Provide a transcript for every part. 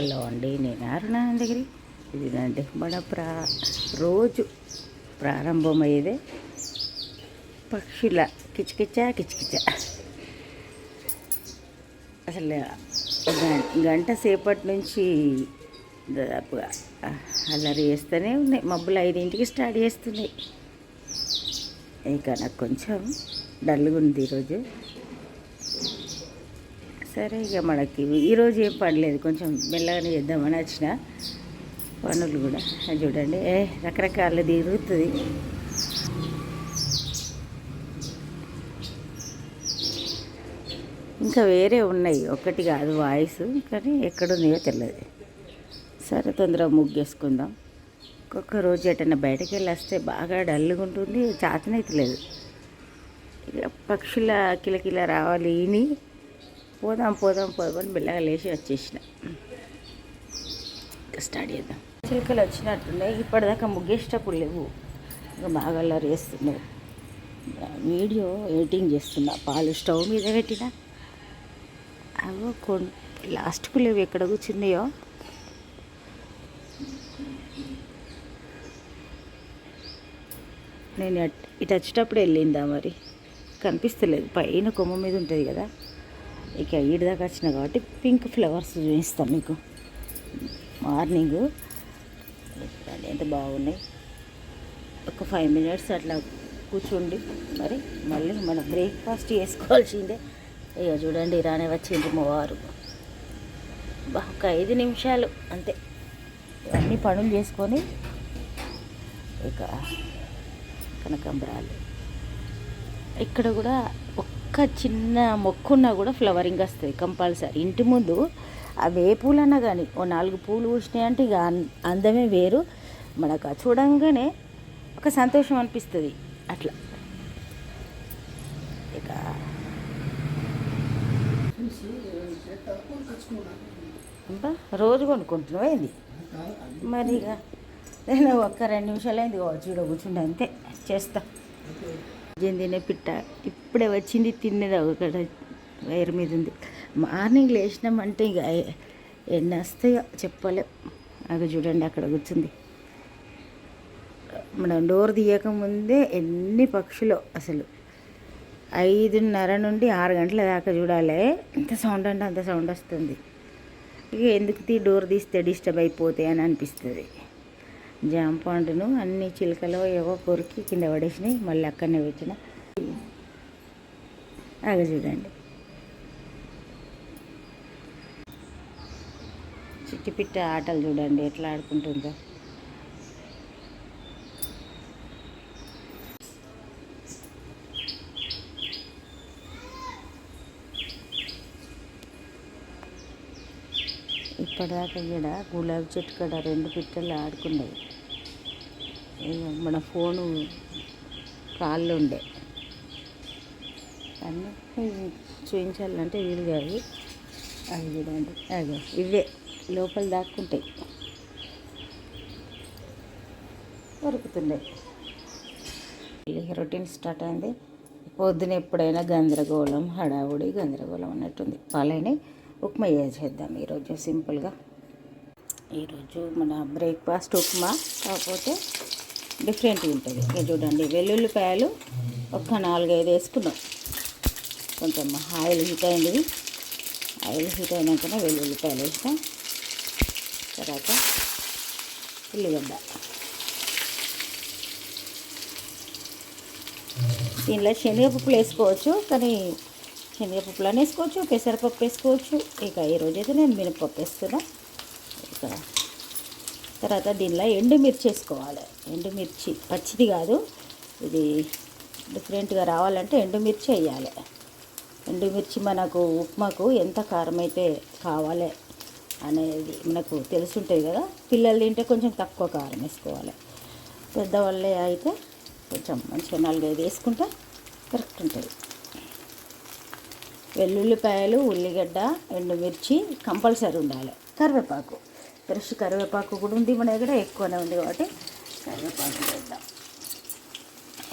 Hello అండి నేను అరుణానందగిరి. ఇదిగండి మన ప్రా రోజు ప్రారంభమయ్యేదే పక్షుల కిచకిచ కిచకిచ. అసలు గంట సేపటి నుంచి దాదాపుగా అల్లరి చేస్తూనే ఉన్నాయి. మబ్బులు ఐదింటికి స్టార్ట్ చేస్తున్నాయి. ఇక నాకు కొంచెం డల్గా ఉంది ఈరోజు. సరే ఇక మనకి. ఈరోజు ఏం పడలేదు కొంచెం మెల్లగానే చేద్దామని వచ్చిన. పనులు కూడా. అది చూడండి. ఏ రకరకాల తిరుగుతుంది. ఇంకా వేరే ఉన్నాయి. ఒక్కటి కాదు వాయిస్ కానీ ఎక్కడున్నాయో తెలియదు సరే తొందరగా ముగ్గేసుకుందాం. ఒక్కొక్క రోజు ఎటన్నా బయటకు వెళ్ళి వస్తే బాగా డల్గా ఉంటుంది. చాతనైతలేదు ఇక పక్షుల కిలకిల రావాలి. ఇని పోదాం పోదాం పోదాం బిల్లగా లేచి వచ్చేసిన. ఇంకా స్టార్ట్ చేద్దాం. చిలుకలు వచ్చినట్టున్నాయి. ఇప్పటిదాకా ముగ్గేసేటప్పుడు లేవు. ఇంకా బాగా అల్లరి చేస్తున్నాయి వీడియో ఎడిటింగ్ చేస్తున్నా. పాలు స్టవ్ మీద పెట్టిన. అవో కొన్ లాస్ట్కు లేవు. ఎక్కడ కూర్చున్నాయో? నేను ఇటు వచ్చేటప్పుడు వెళ్ళిందా మరి? కనిపిస్తలేదు. పైన కొమ్మ మీద ఉంటుంది కదా. ఇక ఈడి దాకా వచ్చిన కాబట్టి పింక్ ఫ్లవర్స్ చూపిస్తాను మీకు. మార్నింగ్. ఎంత బాగున్నాయి. ఒక ఫైవ్ మినిట్స్ అట్లా కూర్చోండి. మరి మళ్ళీ మనం బ్రేక్ఫాస్ట్ చేసుకోవాల్సిందే. ఇక చూడండి రానే వచ్చింది మా వారు. ఒక ఐదు నిమిషాలు అంతే. అన్నీ పనులు చేసుకొని ఇక కనకాంబరాలు. ఇక్కడ కూడా ఒక్క చిన్న మొక్కున్నా కూడా ఫ్లవరింగ్ వస్తుంది కంపల్సరీ. ఇంటి ముందు అవి ఏ పూలన్నా కానీ ఓ నాలుగు పూలు పూసినాయంటే ఇక అందమే వేరు. మనకు చూడంగానే ఒక సంతోషం అనిపిస్తుంది. అట్లా. ఇక అబ్బా, రోజు కొనుక్కుంటున్నావు ఏంది? మరి ఇక నేను ఒక్క రెండు నిమిషాలు అయింది కావచ్చు ఇక్కడ కూర్చుండే అంతే. చేస్తా. మధ్యాహ్నం తినే పిట్ట. ఇప్పుడే వచ్చింది తిన్నది ఒకటి వైర్ మీద ఉంది. మార్నింగ్ లేచినామంటే ఇక ఎన్ని వస్తాయో చెప్పలేం. అది చూడండి అక్కడ కూర్చుంది. మనం డోర్ తీయకముందే ఎన్ని పక్షులు అసలు? ఐదున్నర నుండి ఆరు గంటల దాకా చూడాలి. ఎంత సౌండ్ అంటే అంత సౌండ్ వస్తుంది. ఇక ఎందుకు తీ డోర్ తీస్తే డిస్టర్బ్ అయిపోతాయి అని అనిపిస్తుంది. జామ పండును అన్ని చిలకలు ఏవో కొరికి కింద పడేసినాయి మళ్ళీ అక్కడనే పెట్టిన. అగ చూడండి. చిట్టి పిట్ట ఆటలు చూడండి ఎట్లా ఆడుకుంటుందో. ఇప్పటిదాకా ఇక్కడ గులాబీ చెట్టు కూడా రెండు పిట్టలు ఆడుకున్నాయి. మన ఫోను కాళ్ళు ఉండే. అన్నీ చూపించాలంటే వీలు కాదు. అవి చూడండి అదే ఇవే లోపల దాక్కుంటాయి. దొరుకుతున్నాయి రొటీన్ స్టార్ట్ అయింది. పొద్దున ఎప్పుడైనా గందరగోళం హడావుడి గందరగోళం అన్నట్టుంది. పాలని ఉప్మా చేసేద్దాం ఈరోజు? సింపుల్గా. ఈరోజు మన బ్రేక్ఫాస్ట్ ఉప్మా కాకపోతే డిఫరెంట్గా ఉంటుంది. ఇక చూడండి వెల్లుల్లిపాయలు ఒక్క నాలుగైదు వేసుకున్నాం. కొంచెం ఆయిల్ హీట్ అయింది. ఆయిల్ హీట్ అయినాకనే వెల్లుల్లిపాయలు వేస్తాం. తర్వాత ఉల్లిగడ్డ. దీనిలో శనగపప్పులు వేసుకోవచ్చు కానీ శనగపప్పులను వేసుకోవచ్చు పెసరపప్పు వేసుకోవచ్చు. ఇక ఈరోజు అయితే నేను మినపప్పు వేస్తున్నా. ఇక తర్వాత దీనిలో ఎండుమిర్చి వేసుకోవాలి. ఎండుమిర్చి పచ్చిది కాదు. ఇది డిఫరెంట్గా రావాలంటే ఎండుమిర్చి వేయాలి. ఎండుమిర్చి మనకు ఉప్మాకు ఎంత కారం అయితే కావాలి అనేది మనకు తెలుసుంటుంది కదా. పిల్లలు తింటే కొంచెం తక్కువ కారం వేసుకోవాలి. పెద్దవాళ్ళే అయితే కొంచెం మంచిగా నాలుగైదు వేసుకుంటే కరెక్ట్ ఉంటుంది. వెల్లుల్లిపాయలు ఉల్లిగడ్డ ఎండుమిర్చి కంపల్సరీ ఉండాలి. కరివేపాకు. ఫ్రెష్ కరివేపాకు కూడా ఉంది. మన దగ్గర ఎక్కువనే ఉంది కాబట్టి కరివేపాకు వేద్దాం.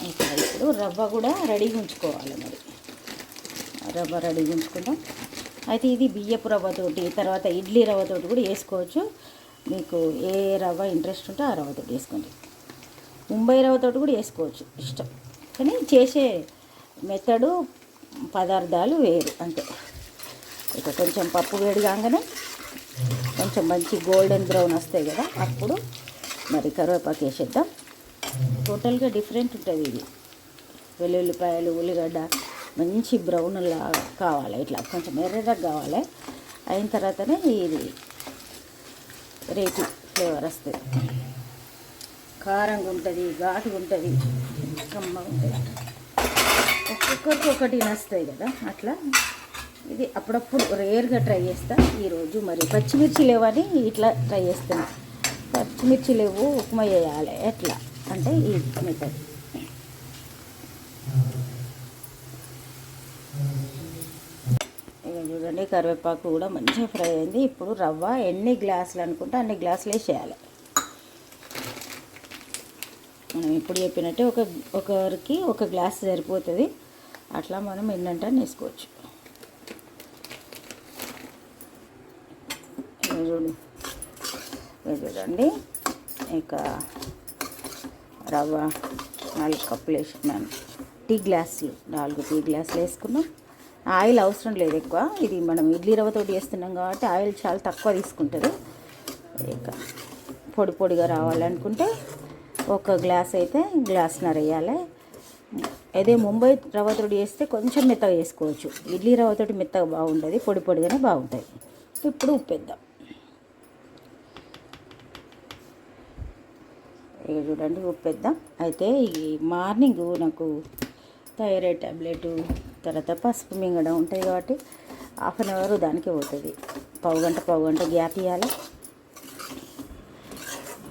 ఇంకా ఇప్పుడు రవ్వ కూడా రెడీగా ఉంచుకోవాలి మరి. రవ్వ రెడీగా ఉంచుకుందాం. అయితే ఇది బియ్యపు రవ్వతోటి తర్వాత ఇడ్లీ రవ్వతోటి కూడా వేసుకోవచ్చు. మీకు ఏ రవ్వ ఇంట్రెస్ట్ ఉంటే ఆ రవ్వతోటి వేసుకోండి. ముంబై రవ్వతోటి కూడా వేసుకోవచ్చు. ఇష్టం. కానీ చేసే మెథడు పదార్థాలు వేరు. అంతే ఇక కొంచెం పప్పు వేడి కాగానే కొంచెం మంచి గోల్డెన్ బ్రౌన్ వస్తాయి కదా అప్పుడు మరి కరివేపాకు వేసేద్దాం. టోటల్గా డిఫరెంట్ ఉంటుంది ఇది. వెల్లుల్లిపాయలు ఉల్లిగడ్డ మంచి బ్రౌన్ లాగా కావాలి ఇట్లా కొంచెం ఎర్రగా కావాలి. అయిన తర్వాతనే ఇది రేపు ఫ్లేవర్ వస్తుంది కారంగా ఉంటుంది ఘాటుగా ఉంటుంది కమ్మగా ఉంటుంది. ఒక్కొక్కరికి ఒకటి నస్తాయి కదా అట్లా. ఇది అప్పుడప్పుడు రేర్గా ట్రై చేస్తా ఈరోజు. మరి పచ్చిమిర్చి లేవని ఇట్లా ట్రై చేస్తాను పచ్చిమిర్చి లేవు ఉప్మా వేయాలి ఎట్లా? అంటే ఈ మెథడ్ ఇక చూడండి కరివేపాకు కూడా మంచిగా ఫ్రై అయింది. ఇప్పుడు రవ్వ ఎన్ని గ్లాసులు అనుకుంటే అన్ని గ్లాసులు వేసేయాలి. మనం ఇప్పుడు చెప్పినట్టే ఒక ఒకరికి ఒక గ్లాస్ సరిపోతుంది. అట్లా మనం ఎన్నంటే వేసుకోవచ్చు చూడు. చూడండి ఇక రవ్వ నాలుగు కప్పులు వేసుకున్నాను టీ గ్లాసులు నాలుగు టీ గ్లాసులు వేసుకున్నాం. ఆయిల్ అవసరం లేదు ఎక్కువ. ఇది మనం ఇడ్లీ రవ్వతో చేస్తున్నాం కాబట్టి ఆయిల్ చాలా తక్కువ తీసుకుంటుంది ఇక పొడి పొడిగా రావాలనుకుంటే ఒక గ్లాస్ అయితే గ్లాస్నర్ వేయాలి. అదే ముంబై రవ్వతో చేస్తే కొంచెం మెత్తగా వేసుకోవచ్చు. ఇడ్లీ రవ్వతోటి మెత్తగా బాగుంటుంది పొడి పొడిగానే బాగుంటుంది ఇప్పుడు ఉప్పేద్దాం ఇక చూడండి ఉప్పేద్దాం అయితే ఈ మార్నింగ్ నాకు థైరాయిడ్ ట్యాబ్లెట్ తర్వాత పసుపు మింగడం ఉంటుంది కాబట్టి హాఫ్ అన్ అవర్ దానికే పోతుంది. పావు గంట పావు గంట గ్యాప్ ఇవ్వాలి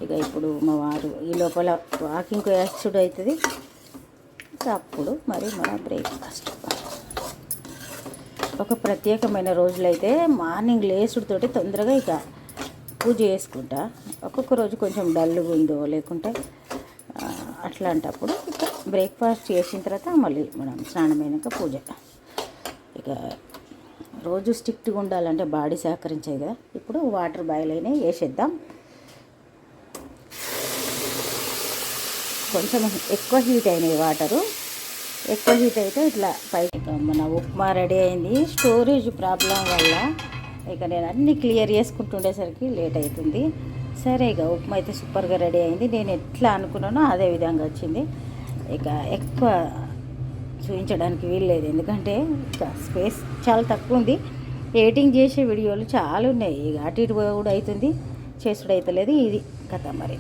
ఇక ఇప్పుడు మా వారు ఈ లోపల వాకింగ్ యాక్సిడ్ అవుతుంది అప్పుడు మరి మన బ్రేక్ఫాస్ట్. ఒక ప్రత్యేకమైన రోజులైతే మార్నింగ్ లేసుడితోటి తొందరగా ఇక పూజ చేసుకుంటా. ఒక్కొక్క రోజు కొంచెం డల్గా ఉందో లేకుంటే అట్లాంటప్పుడు ఇక బ్రేక్ఫాస్ట్ చేసిన తర్వాత మళ్ళీ మనం స్నానమైనాక పూజ. ఇక రోజు స్ట్రిక్ట్గా ఉండాలంటే బాడీ సహకరించేది కదా. ఇప్పుడు వాటర్ బాయిల్ అయినాయి వేసేద్దాం. కొంచెం ఎక్కువ హీట్ అయినాయి వాటరు. ఎక్కువ హీట్ అయితే ఇట్లా పైకి మన ఉప్మా రెడీ అయింది. స్టోరేజ్ ప్రాబ్లం వల్ల ఇక నేను అన్ని క్లియర్ చేసుకుంటుండేసరికి లేట్ అవుతుంది. సరే ఇక ఉప్మా అయితే సూపర్గా రెడీ అయింది. నేను ఎట్లా అనుకున్నానో అదే విధంగా వచ్చింది. ఇక ఎక్కువ చూపించడానికి వీల్లేదు ఎందుకంటే ఇక స్పేస్ చాలా తక్కువ ఉంది. ఎడిటింగ్ చేసే వీడియోలు చాలా ఉన్నాయి. ఇక అటు ఇటు కూడా అవుతుంది. చేసుడు అవుతలేదు ఇది కథ మరి.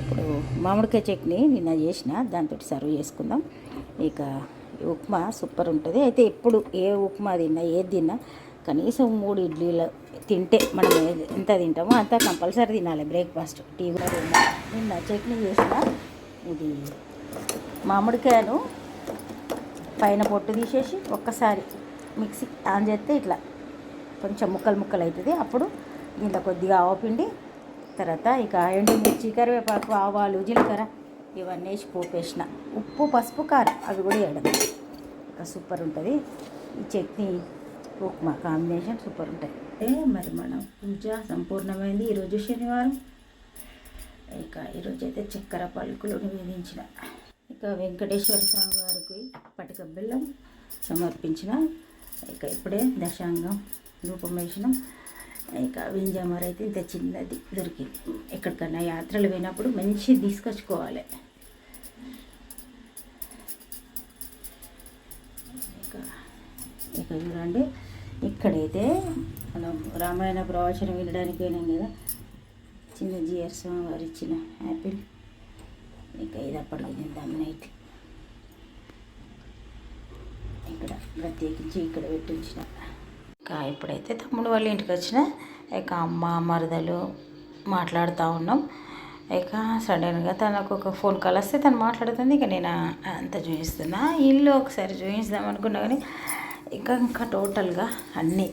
ఇప్పుడు మామిడికాయ చట్నీ నిన్న చేసిన. దాంతో సర్వ్ చేసుకుందాం. ఇక ఉప్మా సూపర్ ఉంటుంది. అయితే ఎప్పుడు ఏ ఉప్మా తిన్నా ఏది తిన్నా కనీసం మూడు ఇడ్లీలు తింటే మనం ఎంత తింటామో అంత కంపల్సరీ తినాలి బ్రేక్ఫాస్ట్. టీ కూడా తినాలి. నిన్న చట్నీ చేసిన ఇది మామిడికాయను పైన పొట్టు తీసేసి ఒక్కసారి మిక్సీ ఆన్ చేస్తే ఇట్లా కొంచెం ముక్కలు ముక్కలు అవుతుంది. అప్పుడు ఇంత కొద్దిగా ఆవపిండి తర్వాత ఇక ఎండుమిర్చి కరివేపాకు ఆవాలు జీలకర్ర ఇవన్నీ వేసి పోపేసిన. ఉప్పు పసుపు కారం అవి కూడా వేయడం. ఇక సూపర్ ఉంటుంది. ఈ చట్నీ ఉప్మా కాంబినేషన్ సూపర్ ఉంటాయి. ఏ మరి మన పూజ సంపూర్ణమైంది. ఈరోజు శనివారం. ఇక ఈరోజు అయితే చక్కెర పలుకులు నివేదించిన. ఇక వెంకటేశ్వర స్వామి వారికి పటిక బెల్లం సమర్పించిన. ఇక ఇప్పుడే దశాంగం రూపం వేసిన. ఇక వింజమర అయితే ఇంత చిన్నది దొరికింది. ఎక్కడికన్నా యాత్రలు పోయినప్పుడు మంచి తీసుకొచ్చుకోవాలి. ఇక ఇక చూడండి. ఇక్కడైతే మనం రామాయణ ప్రవచనం వినడానికి పోయినాం కదా. చిన్న జిఆర్ స్వామి వారు ఇచ్చిన యాపిల్. ఇక ఇది అప్పటికి తిందాం నైట్. ఇక్కడ ప్రత్యేకించి ఇక్కడ పెట్టించిన ఇంకా ఇప్పుడైతే తమ్ముడు వాళ్ళ ఇంటికి వచ్చిన. ఇక అమ్మ మరదలు మాట్లాడుతూ ఉన్నాం. ఇక సడన్గా తనకు ఒక ఫోన్ కాల్ వస్తే తను మాట్లాడుతుంది. ఇక నేను అంత చూపిస్తున్నా. ఇల్లు ఒకసారి చూపిస్తాం అనుకున్నా కానీ ఇంకా ఇంకా టోటల్గా అన్నీ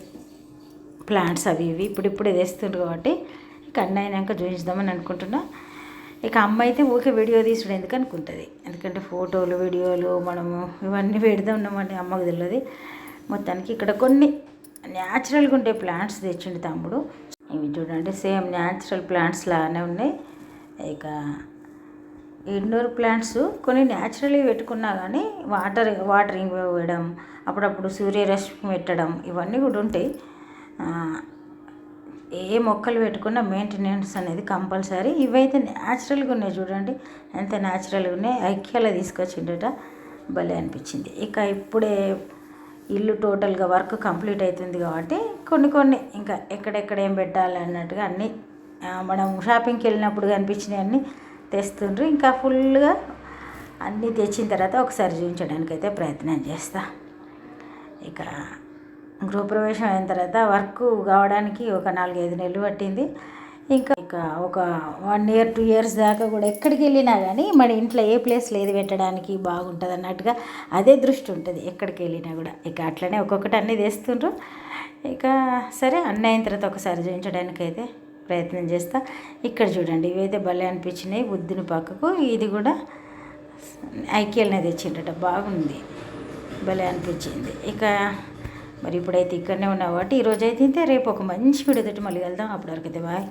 ప్లాంట్స్ అవి ఇవి ఇప్పుడు ఇప్పుడే తెస్తుండ్రు కాబట్టి ఇక అన్నీ అయినాక చూపించుదామని అనుకుంటున్నా. ఇక అమ్మ అయితే ఊకే వీడియో తీసుడు ఎందుకు అనుకుంటుంది. ఎందుకంటే ఫోటోలు వీడియోలు మనము ఇవన్నీ పెడతా ఉన్నామంటే అమ్మకు తెలియదు మొత్తానికి ఇక్కడ కొన్ని న్యాచురల్గా ఉండే ప్లాంట్స్ తెచ్చిండు తమ్ముడు. ఇవి చూడండి సేమ్ న్యాచురల్ ప్లాంట్స్ లాగానే ఉన్నాయి. ఇక ఇండోర్ ప్లాంట్స్ కొన్ని న్యాచురల్గా పెట్టుకున్నా కానీ వాటర్ వాటరింగ్ వేయడం అప్పుడప్పుడు సూర్యరశ్మి పెట్టడం ఇవన్నీ కూడా ఉంటాయి. ఏ మొక్కలు పెట్టుకున్నా మెయింటెనెన్స్ అనేది కంపల్సరీ. ఇవైతే న్యాచురల్గా ఉన్నాయి చూడండి. ఎంత న్యాచురల్గా ఉన్నాయి ఐక్యాలో తీసుకొచ్చిండట. భలే అనిపించింది. ఇక ఇప్పుడే ఇల్లు టోటల్గా వర్క్ కంప్లీట్ అవుతుంది కాబట్టి కొన్ని కొన్ని ఇంకా ఎక్కడెక్కడ ఏం పెట్టాలి అన్నట్టుగా అన్నీ మనం షాపింగ్కి వెళ్ళినప్పుడు కనిపించినవి అన్నీ తెస్తుండ్రు. ఇంకా ఫుల్గా అన్నీ తెచ్చిన తర్వాత ఒకసారి చూపించడానికి అయితే ప్రయత్నం చేస్తా. ఇక గృహప్రవేశం అయిన తర్వాత వర్క్ కావడానికి ఒక నాలుగైదు నెలలు పట్టింది. ఇంకా ఇక ఒక వన్ ఇయర్ టూ ఇయర్స్ దాకా కూడా ఎక్కడికి వెళ్ళినా కానీ మన ఇంట్లో ఏ ప్లేస్ లేదు పెట్టడానికి బాగుంటుంది అన్నట్టుగా అదే దృష్టి ఉంటుంది. ఎక్కడికి వెళ్ళినా కూడా ఇక అట్లనే ఒక్కొక్కటి అన్నీ తెస్తుండ్రు. ఇక సరే అన్నీ అయిన తర్వాత ఒకసారి చూపించడానికి అయితే ప్రయత్నం చేస్తా. ఇక్కడ చూడండి ఇవైతే భలే అనిపించినాయి బుద్ధుని పక్కకు. ఇది కూడా ఐక్యల్నే తెచ్చిండట బాగుంది. భలే అనిపించింది. ఇక మరి ఇప్పుడైతే ఇక్కడనే ఉన్నావు కాబట్టి ఈరోజు అయితే రేపు ఒక మంచి వీడియో తోటి మళ్ళీ వెళ్దాం అప్పటివరకు అయితే బాయ్.